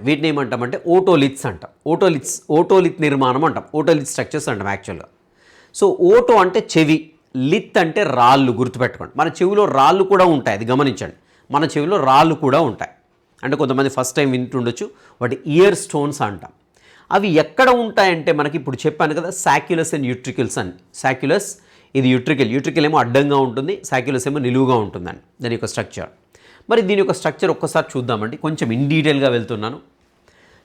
ఉంటాయి వీటిని ఏమంటామంటే ఓటోలిత్స్ అంటాం. ఓటోలిత్స్ ఓటోలిత్ నిర్మాణం అంటాం. ఓటోలిత్ స్ట్రక్చర్స్ అంటాం యాక్చువల్గా సో ఓటో అంటే చెవి లిత్ అంటే రాళ్ళు గుర్తుపెట్టుకోండి. మన చెవిలో రాళ్ళు కూడా ఉంటాయి అది గమనించండి. మన చెవిలో రాళ్ళు కూడా ఉంటాయి. అంటే కొంతమంది ఫస్ట్ టైం వింటుండొచ్చు వాటి ఇయర్ స్టోన్స్ అంటాం. అవి ఎక్కడ ఉంటాయంటే మనకి ఇప్పుడు చెప్పాను కదా సాక్యులస్ అండ్ యూట్రికల్స్ అని. సాక్యులస్ ఇది యూట్రికల్ యూట్రికల్ ఏమో అడ్డంగా ఉంటుంది సాక్యులస్ ఏమో నిలువుగా ఉంటుందండి దాని యొక్క స్ట్రక్చర్ మరి దీని యొక్క స్ట్రక్చర్ ఒక్కసారి చూద్దామండి. కొంచెం ఇన్ డీటెయిల్గా వెళ్తున్నాను.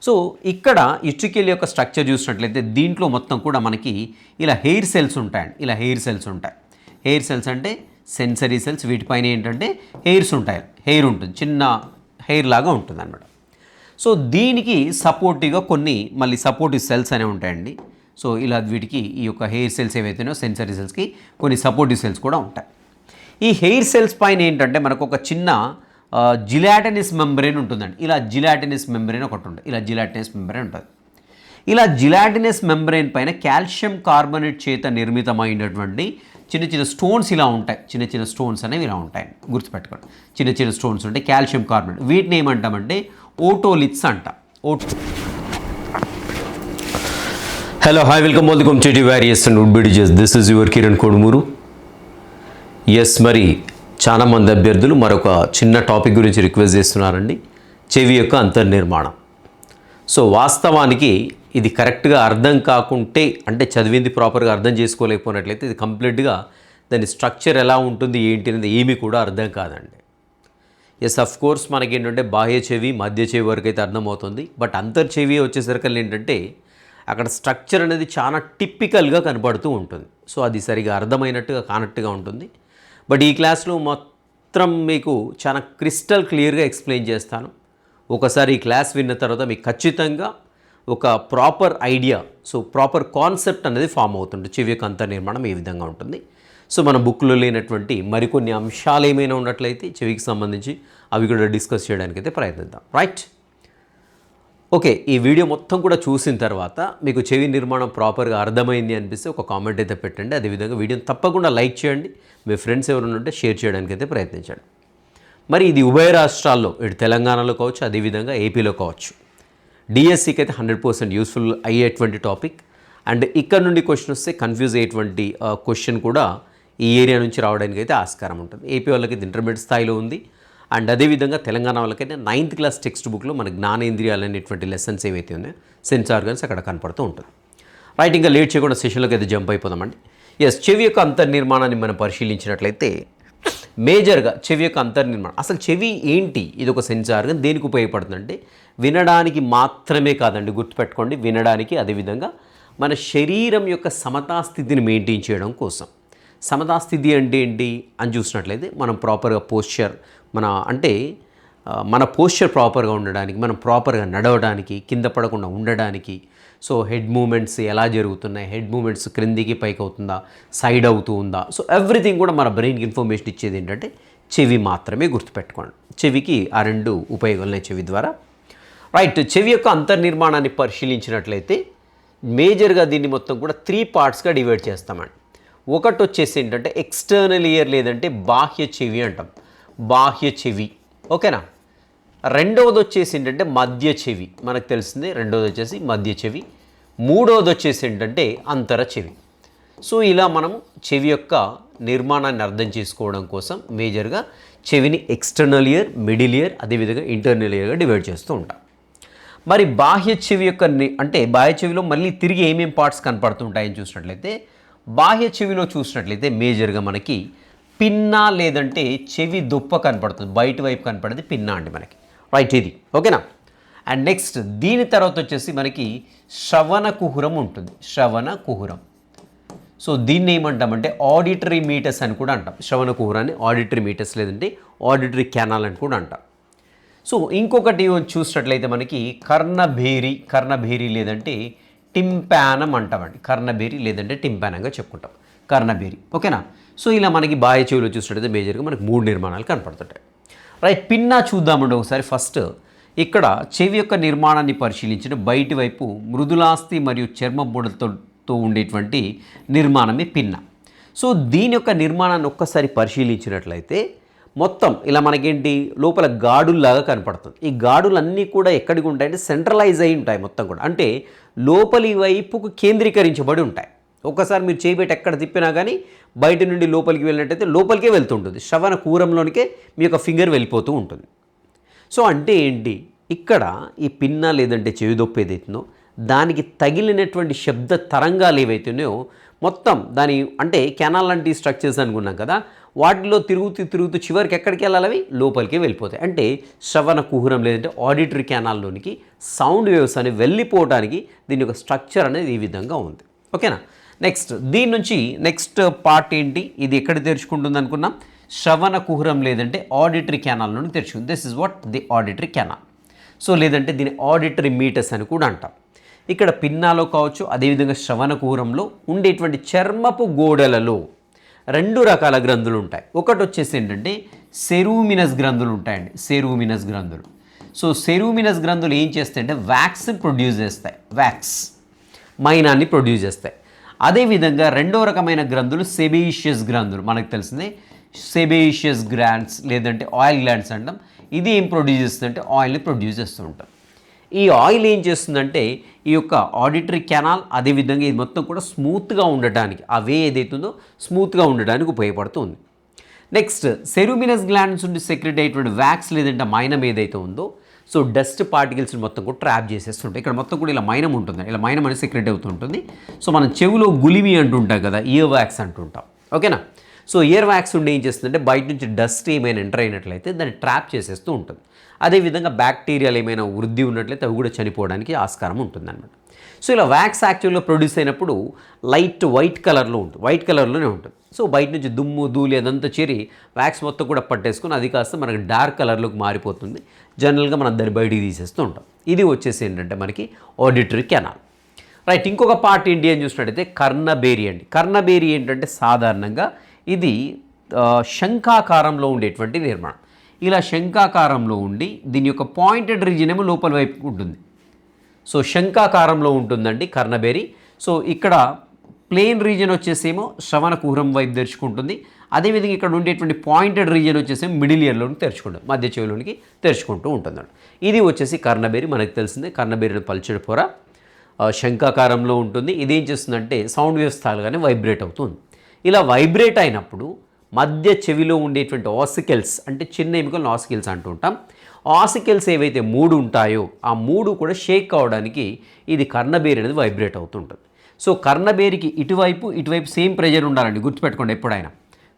సో ఇక్కడ ఇట్రికెల్ యొక్క స్ట్రక్చర్ చూసినట్లయితే దీంట్లో మొత్తం కూడా మనకి ఇలా హెయిర్ సెల్స్ ఉంటాయండి. ఇలా హెయిర్ సెల్స్ ఉంటాయి. హెయిర్ సెల్స్ అంటే సెన్సరీ సెల్స్. వీటిపైన ఏంటంటే హెయిర్స్ ఉంటాయి. హెయిర్ ఉంటుంది. చిన్న హెయిర్ లాగా ఉంటుంది అనమాట సో దీనికి సపోర్టివ్గా కొన్ని మళ్ళీ సపోర్టివ్ సెల్స్ అనేవి ఉంటాయండి. సో ఇలా వీటికి ఈ యొక్క హెయిర్ సెల్స్ ఏవైతేనో సెన్సరీ సెల్స్కి కొన్ని సపోర్టివ్ సెల్స్ కూడా ఉంటాయి. ఈ హెయిర్ సెల్స్ పైన ఏంటంటే మనకు ఒక చిన్న జిలాటనిస్ మెంబ్రెయిన్ ఉంటుందండి. ఇలా జిలాటినిస్ మెంబ్రెయిన్ ఒకటి ఉంటుంది. ఇలా జిలాటినిస్ మెంబ్రెయిన్ ఉంటుంది. ఇలా జిలాటినస్ మెంబ్రెయిన్ పైన కాల్షియం కార్బోనేట్ చేత నిర్మితమైనటువంటి చిన్న చిన్న స్టోన్స్ ఇలా ఉంటాయి. చిన్న చిన్న స్టోన్స్ అనేవి ఇలా ఉంటాయి. గుర్తుపెట్టుకోండి. చిన్న చిన్న స్టోన్స్ ఉంటాయి. Calcium carbonate. వీటిని ఏమంటామంటే ఓటోలిత్స్ అంట. Oto hello hi welcome welcome the competitive warriors and would buddies this is your Kiran Kodumuru yes మరి చాలామంది అభ్యర్థులు మరొక చిన్న టాపిక్ గురించి రిక్వెస్ట్ చేస్తున్నారండి. చెవి యొక్క అంతర్నిర్మాణం. సో వాస్తవానికి ఇది కరెక్ట్గా అర్థం కాకుంటే అంటే చదివింది ప్రాపర్గా అర్థం చేసుకోలేకపోయినట్లయితే ఇది కంప్లీట్గా దాని స్ట్రక్చర్ ఎలా ఉంటుంది ఏంటి అనేది ఏమీ కూడా అర్థం కాదండి. ఎస్ అఫ్ కోర్స్ మనకి ఏంటంటే బాహ్య చెవి మధ్య చెవి వరకు అయితే అర్థమవుతుంది. బట్ అంతర్ చెవి వచ్చేసరికి ఏంటంటే అక్కడ స్ట్రక్చర్ అనేది చాలా టిపికల్గా కనపడుతూ ఉంటుంది. సో అది సరిగా అర్థమైనట్టుగా కానట్టుగా ఉంటుంది. బట్ ఈ క్లాస్లో మొత్తం మీకు చాలా క్రిస్టల్ క్లియర్గా ఎక్స్ప్లెయిన్ చేస్తాను. ఒకసారి ఈ క్లాస్ విన్న తర్వాత మీకు ఖచ్చితంగా ఒక proper idea so proper concept అనేది ఫామ్ అవుతుంది చెవి నిర్మాణం ఏ విధంగా ఉంటుంది. సో మన బుక్లో లేనటువంటి మరికొన్ని అంశాలు ఏమైనా ఉన్నట్లయితే చెవికి సంబంధించి అవి కూడా డిస్కస్ చేయడానికి అయితే ప్రయత్నిద్దాం. రైట్? ఓకే ఈ వీడియో మొత్తం కూడా చూసిన తర్వాత మీకు చెవి నిర్మాణం ప్రాపర్గా అర్థమైంది అనిపిస్తే ఒక కామెంట్ అయితే పెట్టండి. అదేవిధంగా వీడియోని తప్పకుండా లైక్ చేయండి. మీ ఫ్రెండ్స్ ఎవరైనా ఉంటే షేర్ చేయడానికి అయితే ప్రయత్నించండి. మరి ఇది ఉభయ రాష్ట్రాల్లో ఇటు తెలంగాణలో కావచ్చు అదేవిధంగా ఏపీలో కావచ్చు. డిఎస్సికి అయితే హండ్రెడ్ పర్సెంట్ యూస్ఫుల్ అయ్యేటువంటి టాపిక్. అండ్ ఇక్కడ నుండి క్వశ్చన్ వస్తే కన్ఫ్యూజ్ అయ్యేటువంటి క్వశ్చన్ కూడా ఈ ఏరియా నుంచి రావడానికి అయితే ఆస్కారం ఉంటుంది. ఏపీ వాళ్ళకి ఇది ఇంటర్మీడియట్ స్థాయిలో ఉంది. అండ్ అదేవిధంగా తెలంగాణ వాళ్ళకైతే నైన్త్ క్లాస్ టెక్స్ట్ బుక్లో మన జ్ఞానేంద్రియాలు అనేటువంటి లెసన్స్ ఏవైతే ఉన్నాయో సెన్స్ ఆర్గన్స్ అక్కడ కనపడుతూ ఉంటుంది. రైట్ ఇంకా లేట్ చేయకుండా సెషన్లోకి అయితే జంప్ అయిపోదామండి. ఎస్ చెవి యొక్క అంతర్నిర్మాణాన్ని మనం పరిశీలించినట్లయితే మేజర్గా చెవి యొక్క అంతర్నిర్మాణం అసలు చెవి ఏంటి? ఇది ఒక సెన్స్ ఆర్గన్ దేనికి ఉపయోగపడుతుందంటే వినడానికి మాత్రమే కాదండి గుర్తుపెట్టుకోండి వినడానికి అదేవిధంగా మన శరీరం యొక్క సమతాస్థితిని మెయింటైన్ చేయడం కోసం. సమతాస్థితి అంటే ఏంటి? అని చూసినట్లయితే మనం ప్రాపర్గా పోస్చర్ మన అంటే మన పోస్చర్ ప్రాపర్గా ఉండడానికి మనం ప్రాపర్గా నడవడానికి కింద పడకుండా ఉండడానికి సో హెడ్ మూమెంట్స్ ఎలా జరుగుతున్నాయి హెడ్ మూమెంట్స్ క్రిందికి పైకి అవుతుందా సైడ్ అవుతూ ఉందా సో ఎవ్రీథింగ్ కూడా మన బ్రెయిన్కి ఇన్ఫర్మేషన్ ఇచ్చేది ఏంటంటే చెవి మాత్రమే గుర్తుపెట్టుకోండి. చెవికి ఆ రెండు ఉపయోగాలు ఉన్నాయి చెవి ద్వారా. రైట్ చెవి యొక్క అంతర్నిర్మాణాన్ని పరిశీలించినట్లయితే మేజర్గా దీన్ని మొత్తం కూడా త్రీ పార్ట్స్గా డివైడ్ చేస్తామండి. ఒకటి వచ్చేసి ఏంటంటే ఎక్స్టర్నల్ ఇయర్ లేదంటే బాహ్య చెవి అంటాం. బాహ్య చెవి. ఓకేనా? రెండవది వచ్చేసి ఏంటంటే మధ్య చెవి. మనకు తెలిసిందే రెండవది వచ్చేసి మధ్య చెవి. మూడవది వచ్చేసి ఏంటంటే అంతర చెవి. సో ఇలా మనం చెవి యొక్క నిర్మాణాన్ని అర్థం చేసుకోవడం కోసం మేజర్గా చెవిని ఎక్స్టర్నల్ ఇయర్ మిడిల్ ఇయర్ అదేవిధంగా ఇంటర్నల్ ఇయర్గా డివైడ్ చేస్తూ ఉంటాం. మరి బాహ్య చెవి యొక్క అంటే బాహ్య చెవిలో మళ్ళీ తిరిగి ఏమేం పార్ట్స్ కనపడుతుంటాయని చూసినట్లయితే బాహ్య చెవిలో చూసినట్లయితే మేజర్గా మనకి పిన్నా లేదంటే చెవి దుప్ప కనపడుతుంది. బయట వైపు కనపడేది పిన్నా అండి మనకి. రైట్ ఇది. ఓకేనా అండ్ నెక్స్ట్ దీని తర్వాత వచ్చేసి మనకి శ్రవణ కుహురం ఉంటుంది. శ్రవణ కుహురం. సో దీన్ని ఏమంటామంటే ఆడిటరీ మీటర్స్ అని కూడా అంటాం. శ్రవణ కుహురాన్ని ఆడిటరీ మీటర్స్ లేదంటే ఆడిటరీ కెనాల్ అని కూడా అంటాం. సో ఇంకొకటి చూసినట్లయితే మనకి కర్ణభేరి కర్ణభేరి లేదంటే టింపానం అంటామండి. కర్ణభేరి లేదంటే టింపానంగా చెప్పుకుంటాం. కర్ణభేరి. ఓకేనా సో ఇలా మనకి బాహ్య చెవిలో చూసినట్లయితే మేజర్గా మనకి మూడు నిర్మాణాలు కనపడుతుంటాయి రైట్ పిన్నా చూద్దామండి ఒకసారి. ఫస్ట్ ఇక్కడ చెవి యొక్క నిర్మాణాన్ని పరిశీలించిన బయటి వైపు మృదులాస్తి మరియు చర్మ బుడలతో ఉండేటువంటి నిర్మాణమే పిన్న. సో దీని యొక్క నిర్మాణాన్ని ఒక్కసారి పరిశీలించినట్లయితే మొత్తం ఇలా మనకేంటి? లోపల గాడుల్లాగా కనపడుతుంది. ఈ గాడులన్నీ కూడా ఎక్కడికి ఉంటాయంటే సెంట్రలైజ్ అయి ఉంటాయి మొత్తం కూడా. అంటే లోపలి వైపుకు కేంద్రీకరించబడి ఉంటాయి. ఒక్కసారి మీరు చేయబెట్టి ఎక్కడ తిప్పినా కానీ బయట నుండి లోపలికి వెళ్ళినట్టయితే లోపలికే వెళ్తుంటుంది. శ్రవణ కూరంలోనికే మీ యొక్క ఫింగర్ వెళ్ళిపోతూ ఉంటుంది. సో అంటే ఏంటి? ఇక్కడ ఈ పిన్న లేదంటే చెవిదొప్పి ఏదైతుందో దానికి తగిలినటువంటి శబ్ద తరంగాలు ఏవైతున్నాయో మొత్తం దాని అంటే కెనాల్ లాంటి స్ట్రక్చర్స్ అనుకున్నాం కదా వాటిలో తిరుగుతూ తిరుగుతూ చివరికి ఎక్కడికి వెళ్ళాలి అవి? లోపలికి వెళ్ళిపోతాయి. అంటే శ్రవణ కుహరం లేదంటే ఆడిటరీ కెనాల్లోనికి సౌండ్ వేవ్స్ అనేవి వెళ్ళిపోవడానికి దీని యొక్క స్ట్రక్చర్ అనేది ఈ విధంగా ఉంది. ఓకేనా? నెక్స్ట్ దీని నుంచి నెక్స్ట్ పార్ట్ ఏంటి? ఇది ఎక్కడ తెరుచుకుంటుంది అనుకున్నాం? శ్రవణ కుహరం లేదంటే ఆడిటరీ కెనాల్ నుండి తెరుచుకుంది this is what the auditory canal so లేదంటే దీని ఆడిటరీ మీటర్స్ అని కూడా అంటాం. ఇక్కడ పిన్నాలో కావచ్చు అదేవిధంగా శ్రవణ కుహరంలో ఉండేటువంటి చర్మపు గోడలలో రెండు రకాల గ్రంథులు ఉంటాయి. ఒకటి వచ్చేసి ఏంటంటే సెరూమినస్ గ్రంథులు ఉంటాయండి. సెరూమినస్ గ్రంథులు. సో సెరూమినస్ గ్రంథులు ఏం చేస్తాయంటే వ్యాక్స్ ప్రొడ్యూస్ చేస్తాయి. వ్యాక్స్ మైనాన్ని ప్రొడ్యూస్ చేస్తాయి. అదేవిధంగా రెండో రకమైన గ్రంథులు సెబేషియస్ గ్రంథులు. మనకు తెలిసిందే సెబేషియస్ గ్రాండ్స్ లేదంటే ఆయిల్ గ్లాండ్స్ అంటాం. ఇది ఏం ప్రొడ్యూస్ చేస్తుందంటే ఆయిల్ని ప్రొడ్యూస్ చేస్తూ ఉంటాం. ఈ ఆయిల్ ఏం చేస్తుందంటే ఈ యొక్క ఆడిటరీ కెనాల్ అదేవిధంగా ఇది మొత్తం కూడా స్మూత్గా ఉండటానికి ఆ వే ఏదైతుందో స్మూత్గా ఉండడానికి ఉపయోగపడుతుంది. నెక్స్ట్ సెరూమినస్ గ్లాండ్స్ నుండి సెక్రెట్ అయ్యేటువంటి వ్యాక్స్ లేదంటే మైనం ఏదైతే ఉందో సో డస్ట్ పార్టికల్స్ మొత్తం కూడా ట్రాప్ చేసేస్తుంటాయి. ఇక్కడ మొత్తం కూడా ఇలా మైనం ఉంటుంది. ఇలా మైనం అనేది సెక్రెట్ అవుతుంటుంది సో మనం చెవిలో గులిమి అంటుంటాం కదా ఇయర్ వ్యాక్స్ అంటుంటాం. ఓకేనా సో ఇయర్ వ్యాక్స్ ఉండి ఏం చేస్తుందంటే బయట నుంచి డస్ట్ ఏమైనా ఎంటర్ అయినట్లయితే దాన్ని ట్రాప్ చేసేస్తూ ఉంటుంది. అదేవిధంగా బ్యాక్టీరియాలు ఏమైనా వృద్ధి ఉన్నట్లయితే అవి కూడా చనిపోవడానికి ఆస్కారం ఉంటుంది అనమాట సో ఇలా వ్యాక్స్ యాక్చువల్గా ప్రొడ్యూస్ అయినప్పుడు లైట్ వైట్ కలర్లో ఉంటుంది. వైట్ కలర్లోనే ఉంటుంది. సో బయట నుంచి దుమ్ము ధూళి అదంతా చేరి వ్యాక్స్ మొత్తం కూడా పట్టేసుకుని అది కాస్త మనకి డార్క్ కలర్లోకి మారిపోతుంది. జనరల్గా మనం దాన్ని బయటికి తీసేస్తూ ఉంటాం. ఇది వచ్చేసి ఏంటంటే మనకి ఆడిటరీ కెనాల్ రైట్ ఇంకొక పార్ట్ ఏంటి అని చూసినట్టయితే కర్ణబేరి అండి. కర్ణబేరి ఏంటంటే సాధారణంగా ఇది శంఖాకారంలో ఉండేటువంటి నిర్మాణం. ఇలా శంఖాకారంలో ఉండి దీని యొక్క పాయింటెడ్ రీజన్ ఏమో లోపల వైపు ఉంటుంది. సో శంఖాకారంలో ఉంటుందండి కర్ణబేరి. సో ఇక్కడ ప్లేన్ రీజన్ వచ్చేసేమో శ్రవణ కుహరం వైపు తెరుచుకుంటుంది. అదేవిధంగా ఇక్కడ ఉండేటువంటి పాయింటెడ్ రీజన్ వచ్చేసి మిడిల్ ఇయర్లోని తెరుచుకుంటుంది. మధ్య చెవిలోనికి తెరుచుకుంటూ ఉంటుంది ఇది వచ్చేసి కర్ణబేరి మనకు తెలిసిందే కర్ణబేరిని పల్చడి పొర శంఖాకారంలో ఉంటుంది. ఇదేం చేస్తుందంటే సౌండ్ వేవ్స్ తాలుగానే వైబ్రేట్ అవుతుంది. ఇలా వైబ్రేట్ అయినప్పుడు మధ్య చెవిలో ఉండేటువంటి ఆసికల్స్ అంటే చిన్న ఎముకలను ఆసికల్స్ అంటుంటాం ఆసికల్స్ ఏవైతే మూడు ఉంటాయో ఆ మూడు కూడా షేక్ అవడానికి ఇది కర్ణబేరి అనేది వైబ్రేట్ అవుతుంటుంది. సో కర్ణబేరికి ఇటువైపు ఇటువైపు సేమ్ ప్రెజర్ ఉండాలండి గుర్తుపెట్టుకోండి ఎప్పుడైనా.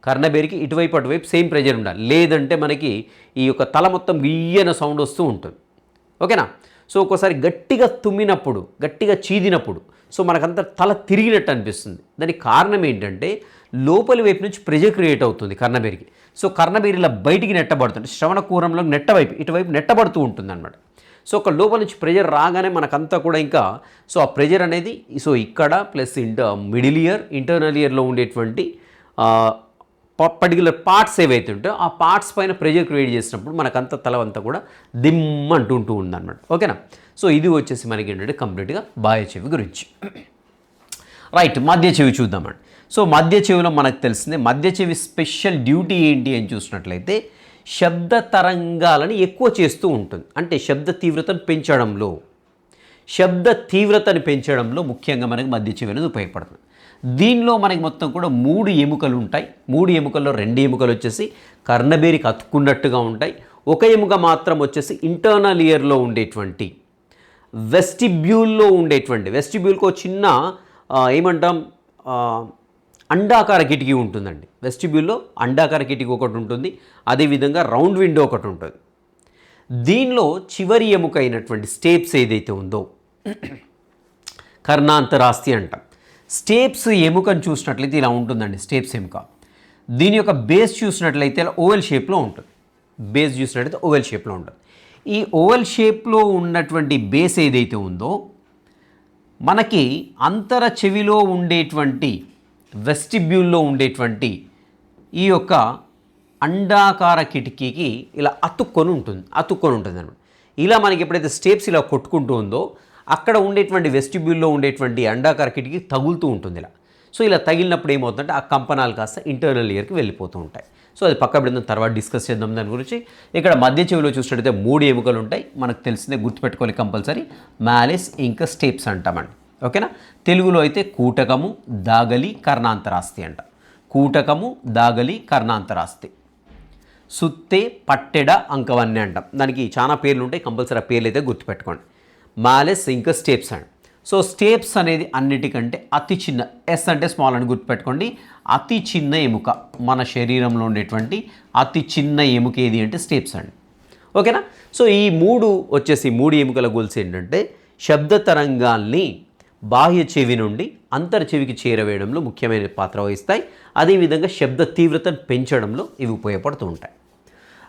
కర్ణబేరికి ఇటువైపు అటువైపు సేమ్ ప్రెజర్ ఉండాలి. లేదంటే మనకి ఈ యొక్క తల మొత్తం గియ్యన సౌండ్ వస్తూ ఉంటుంది. ఓకేనా? సో ఒక్కోసారి గట్టిగా తుమ్మినప్పుడు గట్టిగా చీదినప్పుడు సో మనకంతా తల తిరిగినట్టు అనిపిస్తుంది. దానికి కారణం ఏంటంటే లోపలి వైపు నుంచి ప్రెజర్ క్రియేట్ అవుతుంది కర్ణబేరికి. సో కర్ణబేరి ఇలా బయటికి నెట్టబడుతుంది. శ్రవణ కూరంలో నెట్టవైపు ఇటువైపు నెట్టబడుతూ ఉంటుంది అనమాట సో ఒక లోపల నుంచి ప్రెజర్ రాగానే మనకంతా కూడా ఇంకా సో ఆ ప్రెజర్ అనేది సో ఇక్కడ ప్లస్ ఇంట మిడిల్ ఇయర్ ఇంటర్నల్ ఇయర్లో ఉండేటువంటి పర్టికులర్ పార్ట్స్ ఏవైతే ఉంటాయో ఆ పార్ట్స్ పైన ప్రెజర్ క్రియేట్ చేసినప్పుడు మనకంతా తలవంతా కూడా దిమ్ అంటుంటూ ఉందన్నమాట. ఓకేనా? సో ఇది వచ్చేసి మనకి ఏంటంటే కంప్లీట్గా బాయ చెవి గురించి. రైట్ మధ్య చెవి చూద్దామండి. సో మధ్య చెవిలో మనకు తెలిసిందే మధ్య చెవి స్పెషల్ డ్యూటీ ఏంటి అని చూసినట్లయితే శబ్ద తరంగాలను ఎక్కువ చేస్తూ ఉంటుంది. అంటే శబ్ద తీవ్రతను పెంచడంలో శబ్ద తీవ్రతను పెంచడంలో ముఖ్యంగా మనకి మధ్య చెవి అనేది ఉపయోగపడుతుంది. దీనిలో మనకి మొత్తం కూడా మూడు ఎముకలు ఉంటాయి. మూడు ఎముకల్లో రెండు ఎముకలు వచ్చేసి కర్ణబేరికి అతుక్కున్నట్టుగా ఉంటాయి. ఒక ఎముక మాత్రం వచ్చేసి ఇంటర్నల్ ఇయర్లో ఉండేటువంటి వెస్టిబ్యూల్లో ఉండేటువంటి వెస్టిబ్యూల్కి ఒక చిన్న ఏమంటాం అండాకార కిటికీ ఉంటుందండి. వెస్టిబ్యూల్లో అండాకార కిటికీ ఒకటి ఉంటుంది. అదేవిధంగా రౌండ్ విండో ఒకటి ఉంటుంది. దీనిలో చివరి ఎముక అయినటువంటి స్టేప్స్ ఏదైతే ఉందో కర్ణాంతరాస్తి అంటాం. స్టేప్స్ ఎముకను చూసినట్లయితే ఇలా ఉంటుందండి స్టేప్స్ ఎముక. దీని యొక్క బేస్ చూసినట్లయితే ఇలా ఓవెల్ షేప్లో ఉంటుంది. బేస్ చూసినట్లయితే ఓవెల్ షేప్లో ఉంటుంది. ఈ ఓవెల్ షేప్లో ఉన్నటువంటి బేస్ ఏదైతే ఉందో మనకి అంతర చెవిలో ఉండేటువంటి వెస్టిబ్యూల్లో ఉండేటువంటి ఈ యొక్క అండాకార కిటికీకి ఇలా అతుక్కొని ఉంటుంది అతుక్కొని ఉంటుంది అనమాట. ఇలా మనకి ఎప్పుడైతే స్టేప్స్ ఇలా కొట్టుకుంటూ ఉందో అక్కడ ఉండేటువంటి వెస్టిబ్యూల్లో ఉండేటువంటి అండాకార కిటికీ తగులుతూ ఉంటుంది ఇలా. సో ఇలా తగిలినప్పుడు ఏమవుతుందంటే ఆ కంపనాలు కాస్త ఇంటర్నల్ ఇయర్కి వెళ్ళిపోతూ ఉంటాయి. సో అది పక్క పెడదాం తర్వాత డిస్కస్ చేద్దాం దాని గురించి. ఇక్కడ మధ్య చెవిలో చూసినట్టయితే మూడు ఎముకలు ఉంటాయి. మనకు తెలిసిందే గుర్తుపెట్టుకోవాలి కంపల్సరీ. మ్యాలిస్ ఇంకా స్టేప్స్ అంటామండి. ఓకేనా? తెలుగులో అయితే కూటకము దాగలి కర్ణాంతరాస్తి అంట. కూటకము దాగలి కర్ణాంతరాస్తి. సుత్తే పట్టెడ అంకవన్నీ అంటాం. దానికి చాలా పేర్లు ఉంటాయి కంపల్సరీ ఆ పేర్లు అయితే గుర్తుపెట్టుకోండి. మాలెస్ ఇంకా స్టేప్స్ అండి సో స్టేప్స్ అనేది అన్నిటికంటే అతి చిన్న ఎస్ అంటే స్మాల్ అని గుర్తుపెట్టుకోండి. అతి చిన్న ఎముక మన శరీరంలో ఉండేటువంటి అతి చిన్న ఎముక ఏది అంటే స్టేప్స్ అండి. ఓకేనా? సో ఈ మూడు వచ్చేసి మూడు ఎముకల గొలుసు ఏంటంటే శబ్ద తరంగాల్ని బాహ్య చెవి నుండి అంతర్ చెవికి చేరవేయడంలో ముఖ్యమైన పాత్ర వహిస్తాయి. అదేవిధంగా శబ్ద తీవ్రతను పెంచడంలో ఇవి ఉపయోగపడుతూ ఉంటాయి.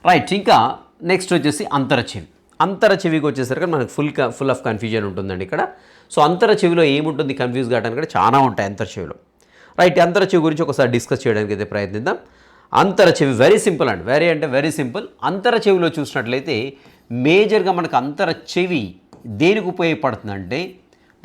రైట్ ఇంకా నెక్స్ట్ వచ్చేసి అంతర చెవి. అంతర చెవికి వచ్చేసరికి మనకు ఫుల్ ఫుల్ ఆఫ్ కన్ఫ్యూజన్ ఉంటుందండి ఇక్కడ. సో అంతర చెవిలో ఏముంటుంది? కన్ఫ్యూజ్ కావడానికి కూడా చాలా ఉంటాయి అంతర చెవిలో. రైట్ అంతర చెవి గురించి ఒకసారి డిస్కస్ చేయడానికి అయితే ప్రయత్నిద్దాం. అంతర చెవి వెరీ సింపుల్ అండి. వెరీ అంటే వెరీ సింపుల్. అంతర చెవిలో చూసినట్లయితే మేజర్గా మనకు అంతర చెవి దేనికి ఉపయోగపడుతుందంటే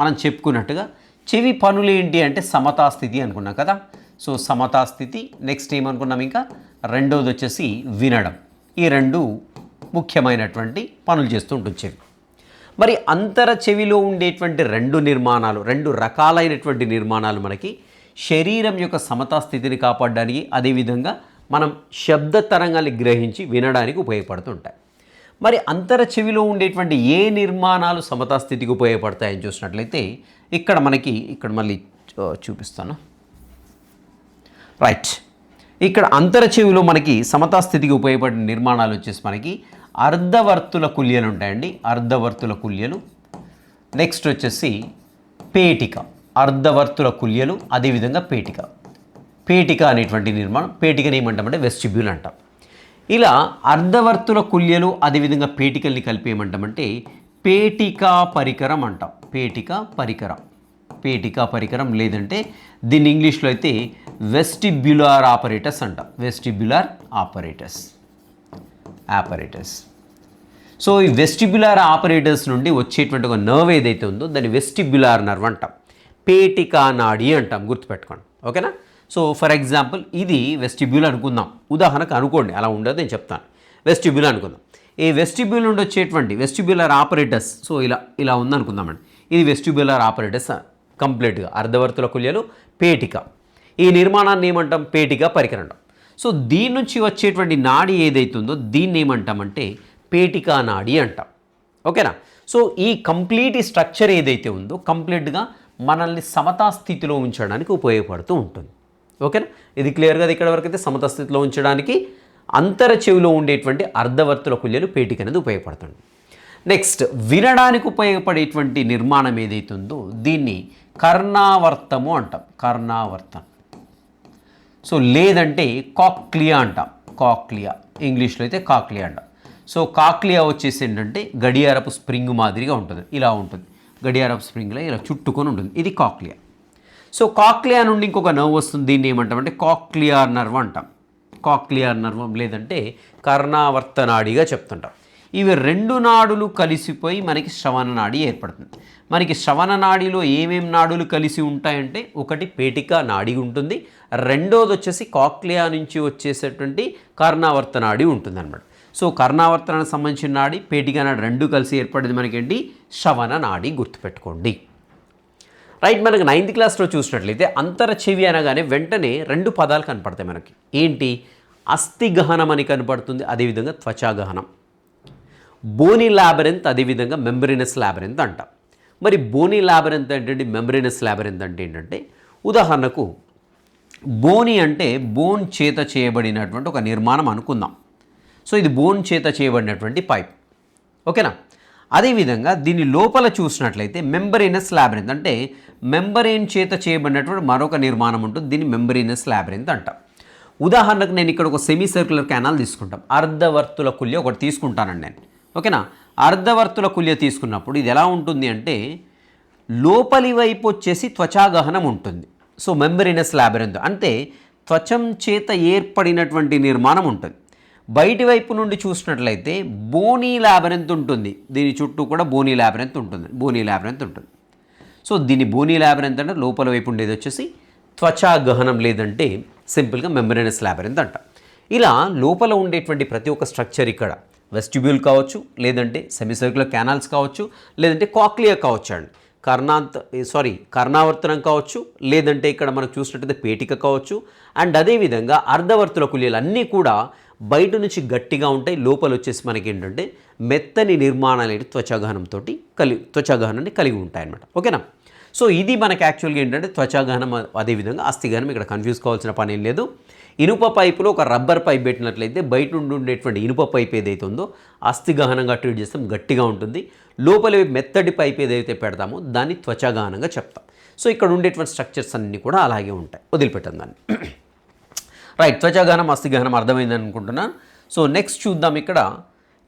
మనం చెప్పుకున్నట్టుగా చెవి పనులు ఏంటి అంటే సమతా స్థితి అనుకున్నాం కదా. సో సమతా స్థితి నెక్స్ట్ ఏమనుకున్నాం ఇంకా? రెండవది వచ్చేసి వినడం. ఈ రెండు ముఖ్యమైనటువంటి పనులు చేస్తూ ఉంటుంది చెవి. మరి అంతర చెవిలో ఉండేటువంటి రెండు నిర్మాణాలు రెండు రకాలైనటువంటి నిర్మాణాలు మనకి శరీరం యొక్క సమతా స్థితిని కాపాడడానికి అదేవిధంగా మనం శబ్ద తరంగాన్ని గ్రహించి వినడానికి ఉపయోగపడుతుంటాయి. మరి అంతర చెవిలో ఉండేటువంటి ఏ నిర్మాణాలు సమతా స్థితికి ఉపయోగపడతాయని చూసినట్లయితే ఇక్కడ మనకి ఇక్కడ మళ్ళీ చూపిస్తాను. రైట్. ఇక్కడ అంతర చెవిలో మనకి సమతా స్థితికి ఉపయోగపడిన నిర్మాణాలు వచ్చేసి మనకి అర్ధవర్తుల కుల్యలు ఉంటాయండి. అర్ధవర్తుల కుల్యలు. నెక్స్ట్ వచ్చేసి పేటిక. అర్ధవర్తుల కుల్యలు అదేవిధంగా పేటిక. పేటిక అనేటువంటి నిర్మాణం పేటికని ఏమంటామంటే వెస్టిబ్యూల్ అంటాం. ఇలా అర్ధవర్తుల కుల్యలు అదేవిధంగా పేటికల్ని కలిపి ఏమంటామంటే పేటికా పరికరం అంటాం. పేటిక పరికరం. పేటికా పరికరం లేదంటే దీన్ని ఇంగ్లీష్లో అయితే వెస్టిబ్యులార్ ఆపరేటర్స్ అంటాం. Vestibular operators. ఆపరేటర్స్. సో ఈ వెస్టిబ్యులార్ ఆపరేటర్స్ నుండి వచ్చేటువంటి ఒక నర్వ్ ఏదైతే ఉందో దాన్ని వెస్టిబ్యులార్ నర్వ్ అంటాం. పేటికా నాడి అంటాం. గుర్తుపెట్టుకోండి. ఓకేనా? సో ఫర్ ఎగ్జాంపుల్ ఇది వెస్టిబ్యూల్ అనుకుందాం. ఉదాహరణకు అనుకోండి అలా ఉండదు నేను చెప్తాను. వెస్టిబ్యూల్ అనుకుందాం. ఈ వెస్టిబ్యూల్ నుండి వచ్చేటువంటి వెస్టిబ్యులర్ ఆపరేటర్స్ సో ఇలా ఇలా ఉందనుకుందామండి. ఇది వెస్టిబ్యులర్ ఆపరేటర్స్ కంప్లీట్గా అర్ధవర్తుల కుల్యలు పేటిక. ఈ నిర్మాణాన్ని ఏమంటాం? పేటిక పరికరం సో దీని నుంచి వచ్చేటువంటి నాడి ఏదైతుందో ఉందో దీన్ని ఏమంటామంటే పేటికా నాడి అంటాం. ఓకేనా? సో ఈ కంప్లీట్ స్ట్రక్చర్ ఏదైతే ఉందో కంప్లీట్గా మనల్ని సమతా స్థితిలో ఉంచడానికి ఉపయోగపడుతూ ఉంటుంది. ఓకేనా? ఇది క్లియర్గా ఇక్కడ వరకు అయితే సమత స్థితిలో ఉంచడానికి అంతర చెవిలో ఉండేటువంటి అర్ధవర్తుల కుల్యలు పేటిక అనేది ఉపయోగపడుతుంది. నెక్స్ట్ వినడానికి ఉపయోగపడేటువంటి నిర్మాణం ఏదైతే ఉందో దీన్ని కర్ణావర్తము అంటాం. కర్ణావర్తం సో లేదంటే కాక్లియా అంటాం. కాక్లియా. ఇంగ్లీష్లో అయితే కాక్లియా అంటాం. సో కాక్లియా వచ్చేసి ఏంటంటే గడియారపు స్ప్రింగ్ మాదిరిగా ఉంటుంది. ఇలా ఉంటుంది. గడియారపు స్ప్రింగ్లో ఇలా చుట్టుకొని ఉంటుంది. ఇది కాక్లియా. సో కాక్లియా నుండి ఇంకొక నర్వ్ వస్తుంది. దీన్ని ఏమంటామంటే కాక్లియార్ నర్వ్ అంటాం. కాక్లియార్ నర్వ్ లేదంటే కర్ణావర్త నాడిగా చెప్తుంటాం. ఇవి రెండు నాడులు కలిసిపోయి మనకి శ్రవణ నాడి ఏర్పడుతుంది. మనకి శ్రవణ నాడిలో ఏమేం నాడులు కలిసి ఉంటాయంటే ఒకటి పేటిక నాడి ఉంటుంది. రెండోది వచ్చేసి కాక్లియా నుంచి వచ్చేసేటువంటి కర్ణావర్త నాడి ఉంటుంది సో కర్ణావర్తనానికి సంబంధించిన నాడి పేటిక నాడి రెండు కలిసి ఏర్పడేది మనకేంటి? శ్రవణ నాడి గుర్తుపెట్టుకోండి. రైట్ మనకు నైన్త్ క్లాస్లో చూసినట్లయితే అంతర చెవి అనగానే వెంటనే రెండు పదాలు కనపడతాయి మనకి. ఏంటి? అస్థి గహనం అని కనపడుతుంది అదేవిధంగా త్వచా గహనం బోని ల్యాబరెంత్ అదేవిధంగా మెంబ్రినస్ ల్యాబరెంత్ అంట. మరి బోని ల్యాబరెంత్ అంటే మెంబ్రినస్ ల్యాబరెంత్ అంటే ఏంటంటే ఉదాహరణకు బోని అంటే బోన్ చేత చేయబడినటువంటి ఒక నిర్మాణం అనుకుందాం. సో ఇది బోన్ చేత చేయబడినటువంటి పైప్. ఓకేనా? అదేవిధంగా దీని లోపల చూసినట్లయితే మెంబరీనస్ ల్యాబరెంత్ అంటే మెంబరేన్ చేత చేయబడినటువంటి మరొక నిర్మాణం ఉంటుంది. దీన్ని మెంబరీనస్ ల్యాబరెంత్ అంటాం. ఉదాహరణకు నేను ఇక్కడ ఒక సెమీ సర్క్యులర్ కెనాల్ తీసుకుంటాం. అర్ధవర్తుల కుల్య ఒకటి తీసుకుంటానండి నేను. ఓకేనా? అర్ధవర్తుల కుల్య తీసుకున్నప్పుడు ఇది ఎలా ఉంటుంది అంటే లోపలి వైపు వచ్చేసి త్వచాగహనం ఉంటుంది. సో మెంబరీనస్ ల్యాబరెంత్ అంటే త్వచం చేత ఏర్పడినటువంటి నిర్మాణం ఉంటుంది. బయటి వైపు నుండి చూసినట్లయితే బోనీ ల్యాబరెంత్ ఉంటుంది. దీని చుట్టూ కూడా బోనీ ల్యాబరెంత్ ఉంటుంది. బోనీ ల్యాబరెంత్ ఉంటుంది. సో దీని బోనీ ల్యాబరెంత్ అంటే లోపల వైపు ఉండేది వచ్చేసి త్వచా గహనం లేదంటే సింపుల్గా మెమరీనస్ లాబరెంత్ అంట. ఇలా లోపల ఉండేటువంటి ప్రతి ఒక్క స్ట్రక్చర్ ఇక్కడ వెస్టిబ్యూల్ కావచ్చు లేదంటే సెమీసర్క్యులర్ క్యానాల్స్ కావచ్చు లేదంటే కాక్లియా కావచ్చు అండి. కర్ణాంత సారీ కర్ణావర్తనం కావచ్చు లేదంటే ఇక్కడ మనకు చూసినట్టయితే పేటిక కావచ్చు అండ్ అదేవిధంగా అర్ధవర్తుల కుల్యాలు అన్నీ కూడా బయట నుంచి గట్టిగా ఉంటాయి లోపల వచ్చేసి మనకి ఏంటంటే మెత్తని నిర్మాణాలు త్వచాగహనంతో కలిగి త్వచాగహనాన్ని కలిగి ఉంటాయి అన్నమాట ఓకేనా? సో ఇది మనకి యాక్చువల్గా ఏంటంటే త్వచాగహనం అదేవిధంగా అస్థిగహనం ఇక్కడ కన్ఫ్యూజ్ కావాల్సిన పని ఏం లేదు. ఇనుప పైపులో ఒక రబ్బర్ పైప్ పెట్టినట్లయితే బయట నుండి ఉండేటువంటి ఇనుప పైప్ ఏదైతే ఉందో అస్థిగహనంగా ట్రీట్ చేస్తాం గట్టిగా ఉంటుంది. లోపల మెత్తడి పైప్ ఏదైతే పెడతామో దాన్ని త్వచాగహనంగా చెప్తాం. సో ఇక్కడ ఉండేటువంటి స్ట్రక్చర్స్ అన్నీ కూడా అలాగే ఉంటాయి. వదిలిపెట్టాం దాన్ని. రైట్ త్వచాగానం అస్థిగానం అర్థమైంది అనుకుంటున్నాను సో నెక్స్ట్ చూద్దాం ఇక్కడ.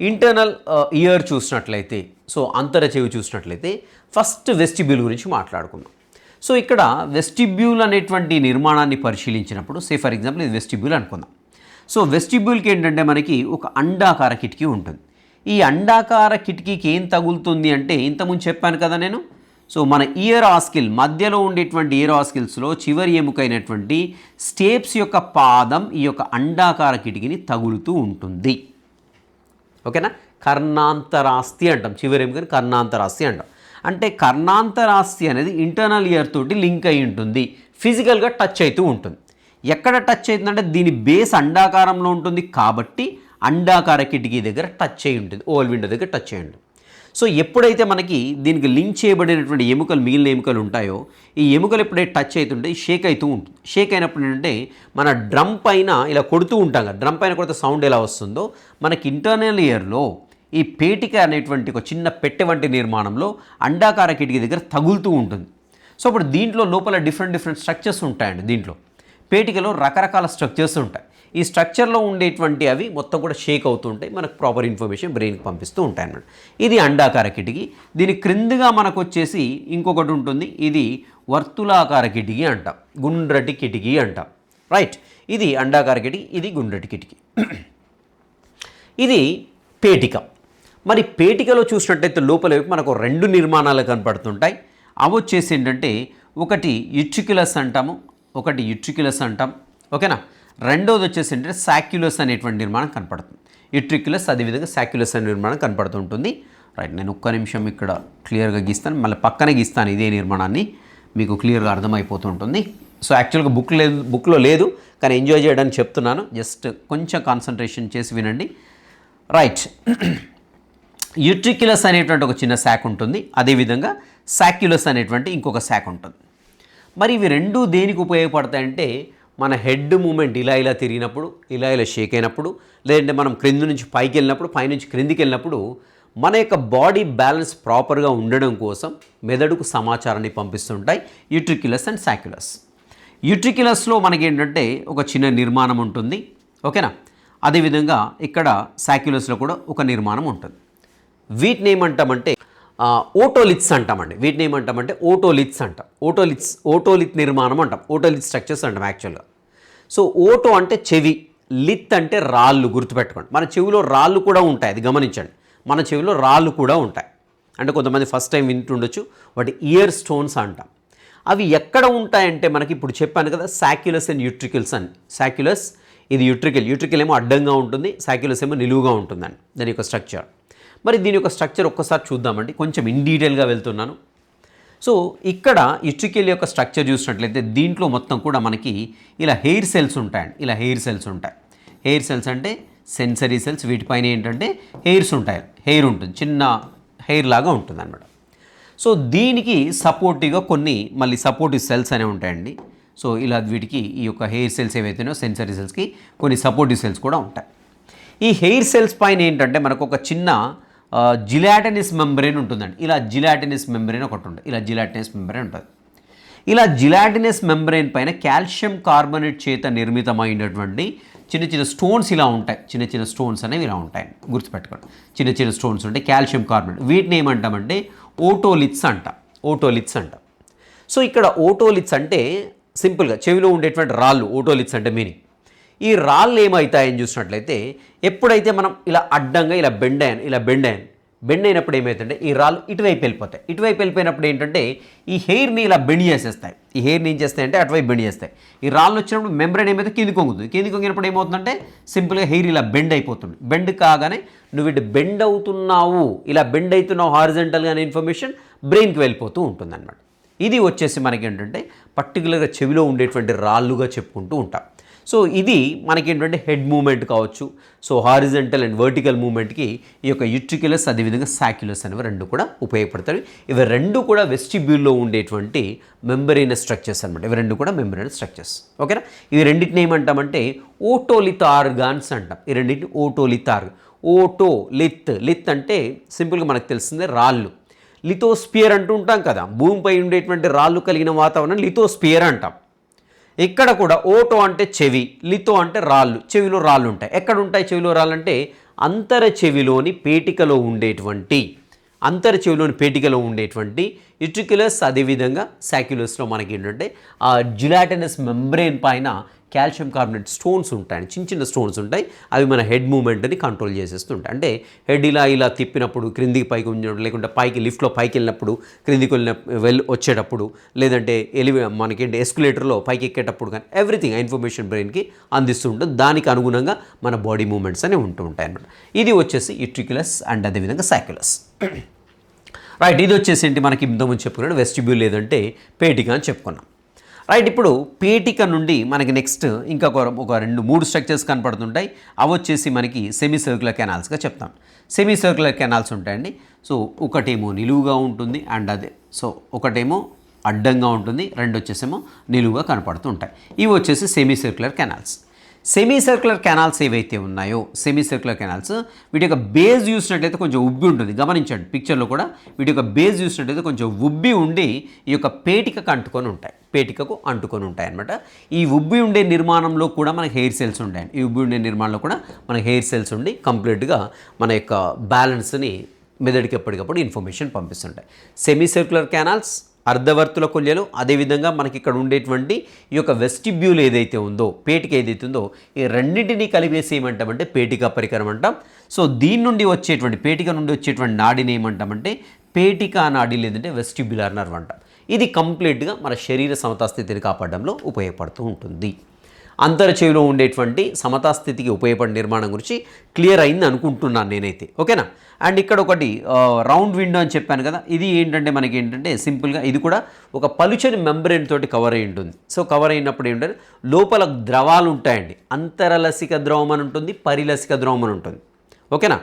ఇంటర్నల్ ఇయర్ uh, చూసినట్లయితే సో అంతర చెవి చూసినట్లయితే ఫస్ట్ వెస్టిబ్యూల్ గురించి మాట్లాడుకుందాం. సో ఇక్కడ వెస్టిబ్యూల్ అనేటువంటి నిర్మాణాన్ని పరిశీలించినప్పుడు సే ఫర్ ఎగ్జాంపుల్ ఇది వెస్టిబ్యూల్ అనుకుందాం. సో వెస్టిబ్యూల్కి ఏంటంటే మనకి ఒక అండాకార కిటికీ ఉంటుంది. ఈ అండాకార కిటికీకి ఏం తగులుతుంది అంటే ఇంతకుముందు చెప్పాను కదా నేను సో మన ఇయర్ ఆస్కిల్ మధ్యలో ఉండేటువంటి ఇయర్ ఆస్కిల్స్లో చివరి ఎముకైనటువంటి స్టేప్స్ యొక్క పాదం ఈ యొక్క అండాకార కిటికీని తగులుతూ ఉంటుంది. ఓకేనా? కర్ణాంతరాస్తి అంటాం. చివరి ఎముకని కర్ణాంతరాస్తి అంటాం. అంటే కర్ణాంతరాస్తి అనేది ఇంటర్నల్ ఇయర్ తోటి లింక్ అయి ఉంటుంది. ఫిజికల్గా టచ్ అవుతూ ఉంటుంది. ఎక్కడ టచ్ అవుతుందంటే దీని బేస్ అండాకారంలో ఉంటుంది కాబట్టి అండాకార కిటికీ దగ్గర టచ్ అయి ఉంటుంది. ఓల్ విండో దగ్గర టచ్ అయి ఉంటుంది. సో ఎప్పుడైతే మనకి దీనికి లింక్ చేయబడినటువంటి ఎముకలు మిగిలిన ఎముకలు ఉంటాయో ఈ ఎముకలు ఎప్పుడైతే టచ్ అవుతుంటే షేక్ అవుతూ ఉంటుంది షేక్ అయినప్పుడు ఏంటంటే మన డ్రమ్ పైన ఇలా కొడుతూ ఉంటాం కదా డ్రమ్ పైన కొడితే సౌండ్ ఎలా వస్తుందో మనకి ఇంటర్నల్ ఇయర్లో ఈ పేటిక అనేటువంటి ఒక చిన్న పెట్టె వంటి నిర్మాణంలో అండాకార కిటికీ దగ్గర తగులుతూ ఉంటుంది. సో అప్పుడు దీంట్లో లోపల డిఫరెంట్ డిఫరెంట్ స్ట్రక్చర్స్ ఉంటాయండి దీంట్లో. పేటికలో రకరకాల స్ట్రక్చర్స్ ఉంటాయి. ఈ స్ట్రక్చర్లో ఉండేటువంటి అవి మొత్తం కూడా షేక్ అవుతుంటాయి మనకు ప్రాపర్ ఇన్ఫర్మేషన్ బ్రెయిన్కి పంపిస్తూ ఉంటాయి అన్నమాట. ఇది అండాకార కిటికీ. దీని క్రిందుగా మనకు వచ్చేసి ఇంకొకటి ఉంటుంది. ఇది వర్తులాకార కిటికీ అంటాం. గుండ్రటి కిటికీ అంటాం. రైట్. ఇది అండాకార కిటికీ. ఇది గుండ్రటి కిటికీ. ఇది పేటిక. మరి పేటికలో చూసినట్టయితే లోపల మనకు రెండు నిర్మాణాలు కనపడుతుంటాయి. అవి వచ్చేసి ఏంటంటే ఒకటి ఇచ్చుకిలస్ అంటాము ఒకటి ఇచ్చుకిలస్ అంటాం. ఓకేనా? రెండోది వచ్చేసి ఏంటంటే సాక్యులస్ అనేటువంటి నిర్మాణం కనపడుతుంది. యుట్రిక్యులస్ అదేవిధంగా సాక్యులస్ అనే నిర్మాణం కనపడుతూ ఉంటుంది. రైట్ నేను ఒక్క నిమిషం ఇక్కడ క్లియర్గా గీస్తాను. మళ్ళీ పక్కనే గీస్తాను ఇదే నిర్మాణాన్ని. మీకు క్లియర్గా అర్థమైపోతూ ఉంటుంది. సో యాక్చువల్గా బుక్ లేదు బుక్లో లేదు కానీ ఎంజాయ్ చేయడానికి చెప్తున్నాను. జస్ట్ కొంచెం కాన్సన్ట్రేషన్ చేసి వినండి. రైట్ యుట్రిక్యులస్ అనేటువంటి ఒక చిన్న శాక్ ఉంటుంది. అదేవిధంగా సాక్యులస్ అనేటువంటి ఇంకొక శాక్ ఉంటుంది. మరి ఇవి రెండు దేనికి ఉపయోగపడతాయంటే మన హెడ్ మూమెంట్ ఇలా ఇలా తిరిగినప్పుడు ఇలా ఇలా షేక్ అయినప్పుడు లేదంటే మనం క్రింది నుంచి పైకి వెళ్ళినప్పుడు పైనుంచి క్రిందికి వెళ్ళినప్పుడు మన యొక్క బాడీ బ్యాలెన్స్ ప్రాపర్గా ఉండడం కోసం మెదడుకు సమాచారాన్ని పంపిస్తుంటాయి యూట్రిక్యులస్ అండ్ సాక్యులస్. యూట్రిక్యులస్లో మనకి ఏంటంటే ఒక చిన్న నిర్మాణం ఉంటుంది ఓకేనా? అదేవిధంగా ఇక్కడ సాక్యులస్లో కూడా ఒక నిర్మాణం ఉంటుంది. వీటిని ఏమంటామంటే ఓటోలిత్స్ అంటామండి. వీటిని ఏమంటామంటే ఓటోలిత్స్ అంటాం. ఓటోలిత్స్ ఓటోలిత్ నిర్మాణం అంటాం. ఓటోలిత్ స్ట్రక్చర్స్ అంటాం యాక్చువల్గా. సో ఓటో అంటే చెవి లిత్ అంటే రాళ్ళు గుర్తుపెట్టుకోండి. మన చెవిలో రాళ్ళు కూడా ఉంటాయి అది గమనించండి. మన చెవిలో రాళ్ళు కూడా ఉంటాయి. అంటే కొంతమంది ఫస్ట్ టైం వింటుండొచ్చు వాటి ఇయర్ స్టోన్స్ అంటాం. అవి ఎక్కడ ఉంటాయంటే మనకి ఇప్పుడు చెప్పాను కదా సాక్యులస్ అండ్ యూట్రికల్స్ అని. సాక్యులస్ ఇది యూట్రికల్. యూట్రికల్ ఏమో అడ్డంగా ఉంటుంది సాక్యులస్ ఏమో నిలువుగా ఉంటుందండి దాని యొక్క స్ట్రక్చర్. మరి దీని యొక్క స్ట్రక్చర్ ఒక్కసారి చూద్దామండి. కొంచెం ఇన్ డీటెయిల్గా వెళ్తున్నాను. సో ఇక్కడ యుట్రికల్ యొక్క స్ట్రక్చర్ చూసినట్లయితే దీంట్లో మొత్తం కూడా మనకి ఇలా హెయిర్ సెల్స్ ఉంటాయండి. ఇలా హెయిర్ సెల్స్ ఉంటాయి. హెయిర్ సెల్స్ అంటే సెన్సరీ సెల్స్. వీటిపైన ఏంటంటే హెయిర్స్ ఉంటాయి. హెయిర్ ఉంటుంది. చిన్న హెయిర్ లాగా ఉంటుంది అనమాట సో దీనికి సపోర్టివ్గా కొన్ని మళ్ళీ సపోర్టివ్ సెల్స్ అనేవి ఉంటాయండి. సో ఇలా వీటికి ఈ యొక్క హెయిర్ సెల్స్ ఏవైతేనో సెన్సరీ సెల్స్కి కొన్ని సపోర్టివ్ సెల్స్ కూడా ఉంటాయి. ఈ హెయిర్ సెల్స్ పైన ఏంటంటే మనకు ఒక చిన్న జిలాటనిస్ మెంబ్రెయిన్ ఉంటుందండి. ఇలా జిలాటినిస్ మెంబ్రెయిన్ ఒకటి ఉంటుంది. ఇలా జిలాటినిస్ మెంబ్రెయిన్ ఉంటుంది. ఇలా జిలాటినస్ మెంబ్రెయిన్ పైన కాల్షియం కార్బోనేట్ చేత నిర్మితమైనటువంటి చిన్న చిన్న స్టోన్స్ ఇలా ఉంటాయి. చిన్న చిన్న స్టోన్స్ అనేవి ఇలా ఉంటాయి. గుర్తుపెట్టుకోండి. చిన్న చిన్న స్టోన్స్ ఉంటాయి. Calcium carbonate. వీటిని ఏమంటామంటే ఓటోలిత్స్ అంట. ఓటోలిత్స్ అంట. సో ఇక్కడ ఓటోలిత్స్ అంటే సింపుల్గా చెవిలో ఉండేటువంటి రాళ్ళు. ఓటోలిత్స్ అంటే మీనింగ్. ఈ రాళ్ళు ఏమవుతాయని చూసినట్లయితే ఎప్పుడైతే మనం ఇలా అడ్డంగా ఇలా బెండ్ అయ్యాను ఇలా బెండ్ అయ్యాను బెండ్ అయినప్పుడు ఏమవుతుందంటే ఈ రాళ్ళు ఇటువైపు వెళ్ళిపోతాయి. ఇటువైపు వెళ్ళిపోయినప్పుడు ఏంటంటే ఈ హెయిర్ని ఇలా బెండ్ చేసేస్తాయి. ఈ హెయిర్ని ఏం చేస్తాయంటే అటువైపు బెండ్ చేస్తాయి. ఈ రాళ్ళు వచ్చినప్పుడు మెంబ్రెయిన్ ఏమైతే కింది కొంగుతుంది కింది కొంగినప్పుడు ఏమవుతుందంటే సింపుల్గా హెయిర్ ఇలా బెండ్ అయిపోతుంది. బెండ్ కాగానే నువ్వు ఇటు బెండ్ అవుతున్నావు ఇలా బెండ్ అవుతున్నావు హారిజెంటల్గా అనే ఇన్ఫర్మేషన్ బ్రెయిన్కి వెళ్ళిపోతూ ఉంటుంది అనమాట ఇది వచ్చేసి మనకి ఏంటంటే పర్టికులర్గా చెవిలో ఉండేటువంటి రాళ్ళుగా చెప్పుకుంటూ ఉంటాం. సో ఇది మనకి ఏంటంటే హెడ్ మూమెంట్ కావచ్చు. సో హారిజెంటల్ అండ్ వర్టికల్ మూమెంట్కి ఈ యొక్క యుట్రిక్యులస్ అదేవిధంగా సాక్యులస్ అనేవి రెండు కూడా ఉపయోగపడతాయి. ఇవి రెండు కూడా వెస్టిబ్యూల్లో ఉండేటువంటి మెంబరైన స్ట్రక్చర్స్ అనమాట ఇవి రెండు కూడా మెంబరైన స్ట్రక్చర్స్. ఓకేనా? ఇవి రెండింటిని ఏమంటామంటే ఓటోలిత్ ఆర్గాన్స్ అంటాం. ఈ రెండింటిని ఓటోలిత్ ఓటో లిత్. లిత్ అంటే సింపుల్గా మనకు తెలిసిందే రాళ్ళు. లిథోస్పియర్ అంటూ ఉంటాం కదా. భూమిపై ఉండేటువంటి రాళ్ళు కలిగిన వాతావరణం లిథోస్పియర్ అంటాం. ఇక్కడ కూడా ఓటో అంటే చెవి లితో అంటే రాళ్ళు చెవిలో రాళ్ళు ఉంటాయి. ఎక్కడ ఉంటాయి చెవిలో రాళ్ళు అంటే అంతర చెవిలోని పేటికలో ఉండేటువంటి అంతర చెవిలోని పేటికలో ఉండేటువంటి ఇట్రిక్యులస్ అదేవిధంగా సాక్యులస్లో మనకి ఏంటంటే ఆ జిలాటినస్ మెంబ్రెయిన్ పైన కాల్షియం కార్బోనేట్ స్టోన్స్ ఉంటాయి చిన్న చిన్న స్టోన్స్ ఉంటాయి. అవి మన హెడ్ మూమెంట్ని కంట్రోల్ చేసేస్తుంటాయి. అంటే హెడ్ ఇలా ఇలా తిప్పినప్పుడు క్రిందికి పైకి ఉన్నప్పుడు లేకుంటే పైకి లిఫ్ట్లో పైకి వెళ్ళినప్పుడు క్రిందికి వెళ్ళిన వెళ్ళి వచ్చేటప్పుడు లేదంటే ఎలివే మనకేంటి ఎస్కులేటర్లో పైకి ఎక్కేటప్పుడు కానీ ఎవ్రీథింగ్ ఇన్ఫర్మేషన్ బ్రెయిన్కి అందిస్తూ ఉంటుంది. దానికి అనుగుణంగా మన బాడీ మూమెంట్స్ అనేవి ఉంటూ ఉంటాయి అన్నమాట. ఇది వచ్చేసి ఇట్రిక్యులస్ అండ్ అదేవిధంగా సైక్యులస్ రైట్ ఇది వచ్చేసి ఏంటి? మనకి ఇంతకుముందు చెప్పుకున్నాడు వెస్టిబ్యూల్ లేదంటే పేటిక అని చెప్పుకున్నాం. రైట్ ఇప్పుడు పేటిక నుండి మనకి నెక్స్ట్ ఇంకా ఒక రెండు మూడు స్ట్రక్చర్స్ కనపడుతుంటాయి. అవి వచ్చేసి మనకి సెమీ సర్క్యులర్ కెనాల్స్గా చెప్తాం. సెమీ సర్క్యులర్ కెనాల్స్ ఉంటాయండి. సో ఒకటేమో నిలువుగా ఉంటుంది అండ్ అదే. సో ఒకటేమో అడ్డంగా ఉంటుంది. రెండు వచ్చేసేమో నిలువుగా కనపడుతుంటాయి. ఇవి వచ్చేసి semi circular canals. Semi circular canals ఏవైతే ఉన్నాయో సెమీ సర్క్యులర్ కెనాల్స్ వీటి యొక్క బేస్ చూసినట్లయితే కొంచెం ఉబ్బి ఉంటుంది. గమనించండి పిక్చర్లో కూడా వీటి యొక్క బేస్ చూసినట్లయితే కొంచెం ఉబ్బి ఉండి ఈ యొక్క పేటికకు అంటుకొని ఉంటాయి. పేటికకు అంటుకొని ఉంటాయి అనమాట ఈ ఉబ్బి ఉండే నిర్మాణంలో కూడా మనకి హెయిర్ సెల్స్ ఉంటాయి ఈ ఉబ్బి ఉండే నిర్మాణంలో కూడా మనకి హెయిర్ సెల్స్ ఉండి కంప్లీట్గా మన యొక్క బ్యాలెన్స్ని మెదడుకి ఎప్పటికప్పుడు ఇన్ఫర్మేషన్ పంపిస్తుంటాయి. సెమీ సర్క్యులర్ కెనాల్స్ అర్ధవర్తుల కొల్యలు అదేవిధంగా మనకి ఇక్కడ ఉండేటువంటి ఈ యొక్క వెస్టిబ్యూల్ ఏదైతే ఉందో పేటిక ఏదైతే ఉందో ఈ రెండింటిని కలిపేసి ఏమంటామంటే పేటిక పరికరం అంటాం. సో దీని నుండి వచ్చేటువంటి పేటిక నుండి వచ్చేటువంటి నాడిని ఏమంటామంటే పేటిక నాడి లేదంటే వెస్టిబ్యులర్ నర్వ్ అంటాం. ఇది కంప్లీట్గా మన శరీర సమతాస్థితిని కాపాడడంలో ఉపయోగపడుతూ ఉంటుంది. అంతర చెవిలో ఉండేటువంటి సమతాస్థితికి ఉపయోగపడే నిర్మాణం గురించి క్లియర్ అయింది అనుకుంటున్నాను నేనైతే. ఓకేనా? అండ్ ఇక్కడ ఒకటి రౌండ్ విండో అని చెప్పాను కదా ఇది ఏంటంటే మనకి ఏంటంటే సింపుల్గా ఇది కూడా ఒక పలుచని మెంబ్రెయిన్ తోటి కవర్ అయి ఉంటుంది. సో కవర్ అయినప్పుడు ఏంటంటే లోపల ద్రవాలు ఉంటాయండి. అంతరలసిక ద్రవం అని ఉంటుంది పరిలసిక ద్రవం అని ఉంటుంది. ఓకేనా?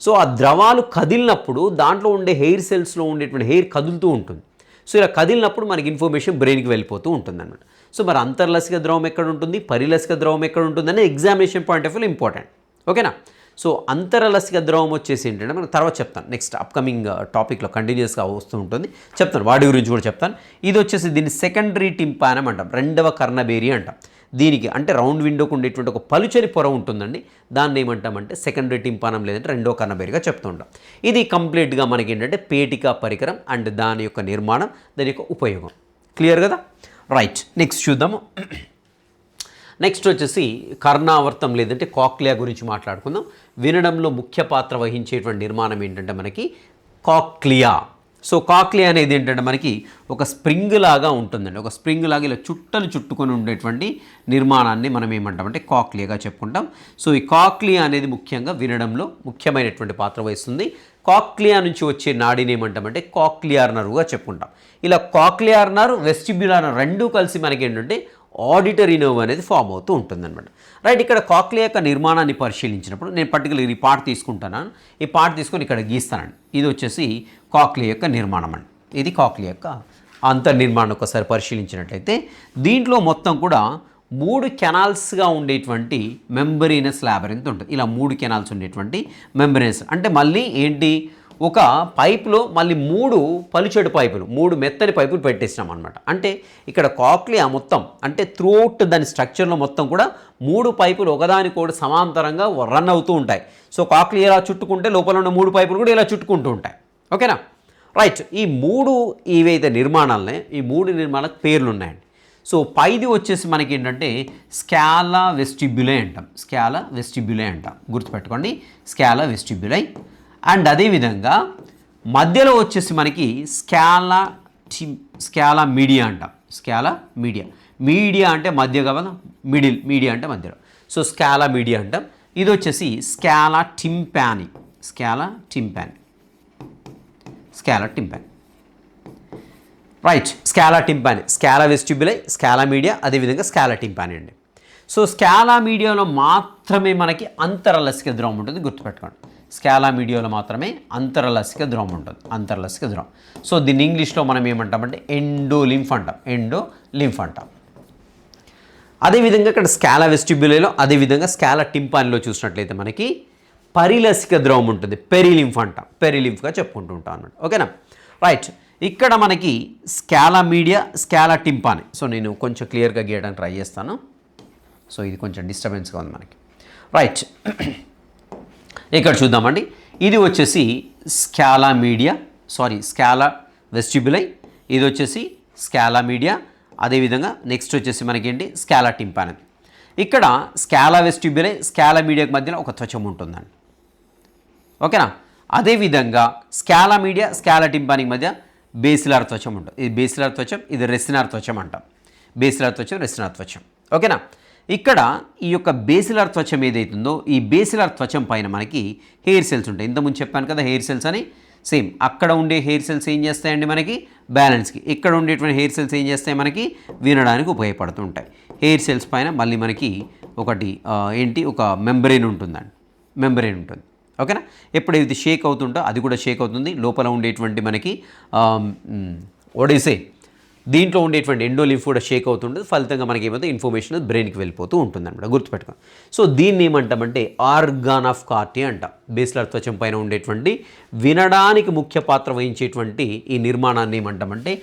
సో ఆ ద్రవాలు కదిలినప్పుడు దాంట్లో ఉండే హెయిర్ సెల్స్లో ఉండేటువంటి హెయిర్ కదులుతూ ఉంటుంది. సో ఇలా కదిలినప్పుడు మనకి ఇన్ఫర్మేషన్ బ్రెయిన్కి వెళ్ళిపోతూ ఉంటుంది అనమాట సో మరి అంతర్లసిక ద్రవం ఎక్కడ ఉంటుంది? పరిలసిక ద్రవం ఎక్కడ ఉంటుంది? అనేది examination point of view important ఓకేనా? సో అంతరలసిక ద్రవం వచ్చేసి ఏంటంటే మనం తర్వాత చెప్తాను. నెక్స్ట్ అప్కమింగ్ టాపిక్లో కంటిన్యూస్గా వస్తూ ఉంటుంది. చెప్తాను. వాడి గురించి కూడా చెప్తాను. ఇది వచ్చేసి దీన్ని సెకండరీ టింపానం అంటాం. రెండవ కర్ణబేరి అంటాం. దీనికి అంటే రౌండ్ విండోకు ఉండేటువంటి ఒక పలుచని పొర ఉంటుందండి. దాన్ని ఏమంటామంటే సెకండరీ టింపానం లేదంటే రెండో కర్ణబేరిగా చెప్తూ ఉంటాం. ఇది కంప్లీట్గా మనకి ఏంటంటే పేటిక పరికరం అండ్ దాని యొక్క నిర్మాణం దాని యొక్క ఉపయోగం. క్లియర్ కదా? రైట్ నెక్స్ట్ చూద్దాము. నెక్స్ట్ వచ్చేసి కర్ణావర్తం లేదంటే కాక్లియా గురించి మాట్లాడుకుందాం. వినడంలో ముఖ్య పాత్ర వహించేటువంటి నిర్మాణం ఏంటంటే మనకి కాక్లియా. సో కాక్లియా అనేది ఏంటంటే మనకి ఒక స్ప్రింగ్ లాగా ఉంటుందండి. ఒక స్ప్రింగ్ లాగా ఇలా చుట్టలు చుట్టుకొని ఉండేటువంటి నిర్మాణాన్ని మనం ఏమంటామంటే కాక్లియాగా చెప్పుకుంటాం. సో ఈ కాక్లియా అనేది ముఖ్యంగా వినడంలో ముఖ్యమైనటువంటి పాత్ర వహిస్తుంది. కాక్లియా నుంచి వచ్చే నాడిని ఏమంటామంటే కాక్లియార్ నర్వ్గా చెప్పుకుంటాం. ఇలా కాక్లియార్ నర్వ్ వెస్టిబ్యులార్ నర్వ్ రెండూ కలిసి మనకి ఏంటంటే ఆడిటరీ నర్వ్ అనేది ఫామ్ అవుతూ ఉంటుందన్నమాట. రైట్ ఇక్కడ కాక్లియా యొక్క నిర్మాణాన్ని పరిశీలించినప్పుడు నేను పర్టికులర్ ఈ పార్ట్ తీసుకుంటాను. ఈ పార్ట్ తీసుకొని ఇక్కడ గీస్తానండి. ఇది వచ్చేసి కాక్లియా యొక్క నిర్మాణం అండి. ఇది కాక్లియా యొక్క అంతర్నిర్మాణం ఒకసారి పరిశీలించినట్లయితే దీంట్లో మొత్తం కూడా మూడు కెనాల్స్గా ఉండేటువంటి మెంబరీనస్ ల్యాబరెంత్ ఉంటుంది. ఇలా మూడు కెనాల్స్ ఉండేటువంటి మెంబరీనస్. అంటే మళ్ళీ ఏంటి? ఒక పైపులో మళ్ళీ మూడు పలుచెడు పైపులు మూడు మెత్తని పైపులు పెట్టేసినాం అనమాట అంటే ఇక్కడ కాక్లియా మొత్తం అంటే త్రూఅవుట్ దాని స్ట్రక్చర్లో మొత్తం కూడా మూడు పైపులు ఒకదానికోటి సమాంతరంగా రన్ అవుతూ ఉంటాయి. సో కాక్లియా ఇలా చుట్టుకుంటే లోపల ఉన్న మూడు పైపులు కూడా ఇలా చుట్టుకుంటూ ఉంటాయి. ఓకేనా? రైట్. ఈ మూడు ఏవైతే నిర్మాణాలనే ఈ మూడు నిర్మాణాలకు పేర్లు ఉన్నాయండి సో పైది వచ్చేసి మనకి ఏంటంటే స్కాలా వెస్టిబ్యులై అంటాం. స్కాలా వెస్టిబ్యులై అంటాం. గుర్తుపెట్టుకోండి. స్కాలా వెస్టిబ్యులై. అండ్ అదేవిధంగా మధ్యలో వచ్చేసి మనకి స్కాలా టిమ్ స్కాలా మీడియా అంటాం. Scala media. మీడియా అంటే మధ్య కదా? మిడిల్ మీడియా అంటే మధ్యలో. సో స్కాలా మీడియా అంటాం. ఇది వచ్చేసి scala tympani. Scala tympani. Scala tympani. Right scala tympani scala vestibuli scala media అదేవిధంగా స్కాలా టింపాని అండి. సో స్కాలా మీడియాలో మాత్రమే మనకి అంతరలసిక ద్రవం ఉంటుంది గుర్తుపెట్టుకోండి. స్కాలా మీడియాలో మాత్రమే అంతరలసిక ద్రవం ఉంటుంది అంతరలసిక ద్రవం. సో దీన్ని ఇంగ్లీష్లో మనం ఏమంటామంటే ఎండో లింఫ్ అంటాం ఎండో లింఫ్ అంటాం అదేవిధంగా ఇక్కడ స్కాలా వెస్టిబ్యులేలో అదేవిధంగా స్కాలా టింపానిలో చూసినట్లయితే మనకి పరిలసిక ద్రవం ఉంటుంది పెరిలింఫ్ అంటాం పెరిలింఫ్గా చెప్పుకుంటూ ఉంటాం అన్నమాట. ఓకేనా రైట్ ఇక్కడ మనకి scala media scala tympani. So నేను కొంచెం క్లియర్గా గీయడానికి ట్రై చేస్తాను. సో ఇది కొంచెం డిస్టర్బెన్స్గా ఉంది మనకి. రైట్. ఇక్కడ చూద్దామండి. ఇది వచ్చేసి scala media sorry scala vestibuli ఇది వచ్చేసి స్కాలా మీడియా. అదేవిధంగా నెక్స్ట్ వచ్చేసి మనకేంటి? Scala tympani. ఇక్కడ స్కాలా వెస్టిబులై స్కాలా మీడియాకి మధ్యన ఒక త్వచం ఉంటుందండి. ఓకేనా? అదేవిధంగా స్కాలా మీడియా స్కాలా టింపానికి మధ్య బేసిలార్ త్వచం ఉంటుంది ఇది బేసిలార్ త్వచం ఇది రెసినార్ త్వచం అంటాం. బేసిలార్ త్వచం రెసినార్ త్వచం. ఓకేనా? ఇక్కడ ఈ యొక్క బేసిలార్ త్వచం ఏదైతుందో ఈ బేసిలార్ త్వచం పైన మనకి హెయిర్ సెల్స్ ఉంటాయి. ఇంతకుముందు చెప్పాను కదా హెయిర్ సెల్స్ అని. సేమ్ అక్కడ ఉండే హెయిర్ సెల్స్ ఏం చేస్తాయండి మనకి? బ్యాలెన్స్కి. ఇక్కడ ఉండేటువంటి హెయిర్ సెల్స్ ఏం చేస్తాయి మనకి? వినడానికి ఉపయోగపడుతుంటాయి హెయిర్ సెల్స్ పైన మళ్ళీ మనకి ఒకటి ఏంటి? ఒక మెంబ్రెయిన్ ఉంటుందండి. మెంబ్రెయిన్ ఉంటుంది. ఓకేనా? ఎప్పుడైతే షేక్ అవుతుంటో అది కూడా షేక్ అవుతుంది. లోపల ఉండేటువంటి మనకి ఒడిసే దీంట్లో ఉండేటువంటి ఎండోలింఫ్ కూడా షేక్ అవుతుంటుంది. ఫలితంగా మనకి ఏమైతే ఇన్ఫర్మేషన్ బ్రెయిన్కి వెళ్ళిపోతూ ఉంటుంది అనమాట గుర్తుపెట్టుకో. సో దీన్ని ఏమంటామంటే ఆర్గాన్ ఆఫ్ కార్టీ అంటాం. బేస్లర్ త్వచం పైన ఉండేటువంటి వినడానికి ముఖ్య పాత్ర వహించేటువంటి ఈ నిర్మాణాన్ని ఏమంటామంటే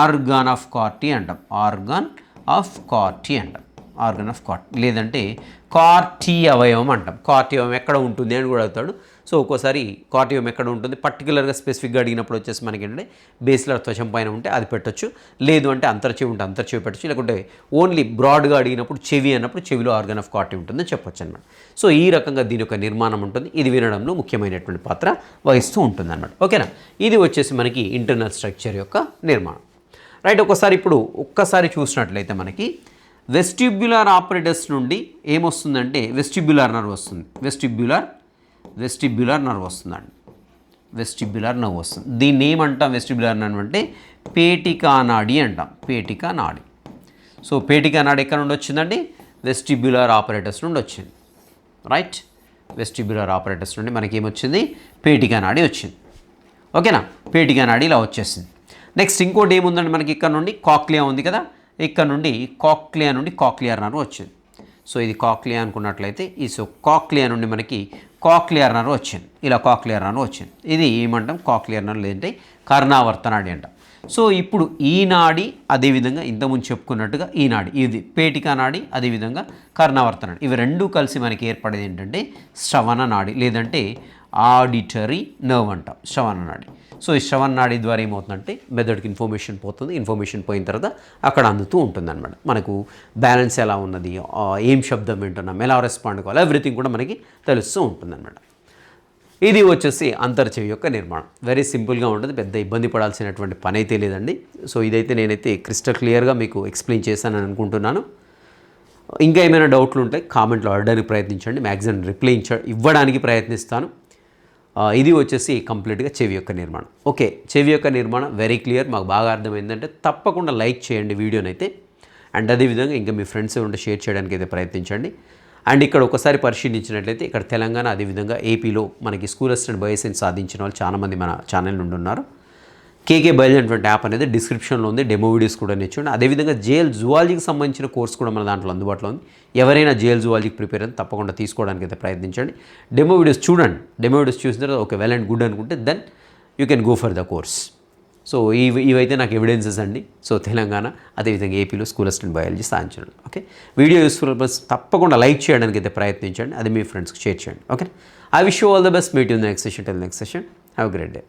ఆర్గాన్ ఆఫ్ కార్టీ అంటాం. ఆర్గాన్ ఆఫ్ కార్టీ అంటాం. ఆర్గన్ ఆఫ్ కార్ట్ లేదంటే కార్టీ అవయవం అంటాం. కార్టీ అవయవం ఎక్కడ ఉంటుంది అని కూడా అడుగుతాడు. సో ఒక్కోసారి కార్టీ అవయవం ఎక్కడ ఉంటుంది? పర్టికులర్గా స్పెసిఫిక్గా అడిగినప్పుడు వచ్చేసి మనకి ఏంటంటే బేస్లర్ త్వచం పైన ఉంటే అది పెట్టొచ్చు. లేదు అంటే అంతర్చెవి ఉంటే అంతర్చెవి పెట్టచ్చు. లేకుంటే ఓన్లీ బ్రాడ్గా అడిగినప్పుడు చెవి అన్నప్పుడు చెవిలో ఆర్గన్ ఆఫ్ కార్టీ ఉంటుందని చెప్పొచ్చు అనమాట సో ఈ రకంగా దీని యొక్క నిర్మాణం ఉంటుంది. ఇది వినడంలో ముఖ్యమైనటువంటి పాత్ర వహిస్తూ ఉంటుంది అనమాట ఓకేనా? ఇది వచ్చేసి మనకి ఇంటర్నల్ స్ట్రక్చర్ యొక్క నిర్మాణం. రైట్ ఒకసారి ఇప్పుడు ఒక్కసారి చూసినట్లయితే మనకి వెస్టిబ్యులర్ ఆపరేటర్స్ నుండి ఏమొస్తుందంటే వెస్టిబ్యులర్ నర్వ్ వస్తుంది. వెస్టిబ్యులర్ వెస్టిబ్యులర్ నర్వ్ వస్తుందండి. వెస్టిబ్యులర్ నర్వ్ వస్తుంది. దీన్ని ఏమంటాం వెస్టిబ్యులర్ నర్వ్ అంటే? పేటికా నాడి అంటాం. పేటికా నాడి. సో పేటికా నాడి ఎక్కడ నుండి వచ్చిందండి? వెస్టిబ్యులర్ ఆపరేటర్స్ నుండి వచ్చింది. రైట్? వెస్టిబ్యులర్ ఆపరేటర్స్ నుండి మనకి ఏమొచ్చింది పేటికా నాడి వచ్చింది. ఓకేనా? పేటికా నాడి ఇలా వచ్చేసింది. నెక్స్ట్ ఇంకోటి ఏముందండి మనకి ఇక్కడ నుండి? కాక్లియా ఉంది కదా? ఇక్కడ నుండి కాక్లియా నుండి కాక్లియర్ నర్వ్ వచ్చింది. సో ఇది కాక్లియా అనుకున్నట్లయితే ఈ సో కాక్లియా నుండి మనకి కాక్లియర్ నర్వ్ వచ్చింది. ఇలా కాక్లియర్ నర్వ్ వచ్చింది. ఇది ఏమంటాం కాక్లియర్ నర్వ్ లేదంటే కర్ణావర్త నాడి అంటాం. సో ఇప్పుడు ఈనాడి అదేవిధంగా ఇంతకుముందు చెప్పుకున్నట్టుగా ఈనాడి ఇది పేటికా నాడి అదేవిధంగా కర్ణావర్త నాడి. ఇవి రెండూ కలిసి మనకి ఏర్పడేది ఏంటంటే శ్రవణ నాడి లేదంటే ఆడిటరీ నర్వ్ అంటాం శ్రవణ నాడి. సో ఈ శ్రవణ నాడి ద్వారా ఏమవుతుందంటే మెదడుకి ఇన్ఫర్మేషన్ పోతుంది. ఇన్ఫర్మేషన్ పోయిన తర్వాత అక్కడ అందుతూ ఉంటుంది అనమాట మనకు బ్యాలెన్స్ ఎలా ఉన్నది ఏం శబ్దం వింటున్నాం ఎలా రెస్పాండ్ కావాలి ఎవ్రీథింగ్ కూడా మనకి తెలుస్తూ ఉంటుంది అనమాట ఇది వచ్చేసి అంతర్చెవి యొక్క నిర్మాణం. వెరీ సింపుల్గా ఉంటుంది పెద్ద ఇబ్బంది పడాల్సినటువంటి పని అయితే లేదండి. సో ఇదైతే నేనైతే క్రిస్టల్ క్లియర్గా మీకు ఎక్స్ప్లెయిన్ చేశానని అనుకుంటున్నాను. ఇంకా ఏమైనా డౌట్లు ఉంటే కామెంట్లో అడగడానికి ప్రయత్నించండి మ్యాక్సిమం రిప్లై ఇవ్వడానికి ప్రయత్నిస్తాను. ఇది వచ్చేసి కంప్లీట్గా చెవి యొక్క నిర్మాణం. ఓకే చెవి యొక్క నిర్మాణం వెరీ క్లియర్. మాకు బాగా అర్థమైందంటే తప్పకుండా లైక్ చేయండి వీడియోని అయితే అండ్ అదేవిధంగా ఇంకా మీ ఫ్రెండ్స్ ఉంటే షేర్ చేయడానికి అయితే ప్రయత్నించండి. అండ్ ఇక్కడ ఒకసారి పరిశీలించినట్లయితే ఇక్కడ తెలంగాణ అదేవిధంగా ఏపీలో మనకి స్కూల్ అసిస్టెంట్ బయోసైన్స్ సాధించిన వాళ్ళు చాలామంది మన ఛానల్ నుండి ఉన్నారు. కేకే బయలు అనేటువంటి యాప్ అనేది డిస్క్రిప్షన్లో ఉంది డెమో వీడియోస్ కూడా నేర్చుకోండి అదేవిధంగా జేఎల్ జువాలజీకి సంబంధించిన కోర్స్ కూడా మన దాంట్లో అందుబాటులో ఉంది. ఎవరైనా జేఎల్ జువాలజీకి ప్రిపేర్ అని తప్పకుండా తీసుకోవడానికి అయితే ప్రయత్నించండి. డెమో వీడియోస్ చూడండి. డెమో వీడియోస్ చూసిన తర్వాత ఓకే వెల్ అండ్ గుడ్ అనుకుంటే then you can go for the course so ఇవి ఇవైతే నాకు ఎవిడెన్సెస్ అండి. సో తెలంగాణ అదేవిధంగా ఏపీలో స్కూల్ అసిస్టెంట్ బయాలజీ సాధించడం. ఓకే వీడియో యూస్ఫుల్ తప్పకుండా లైక్ చేయడానికి అయితే ప్రయత్నించండి. అది మీ ఫ్రెండ్స్కి షేర్ చేయండి. Okay I wish you all the best meet in next session till next session have great day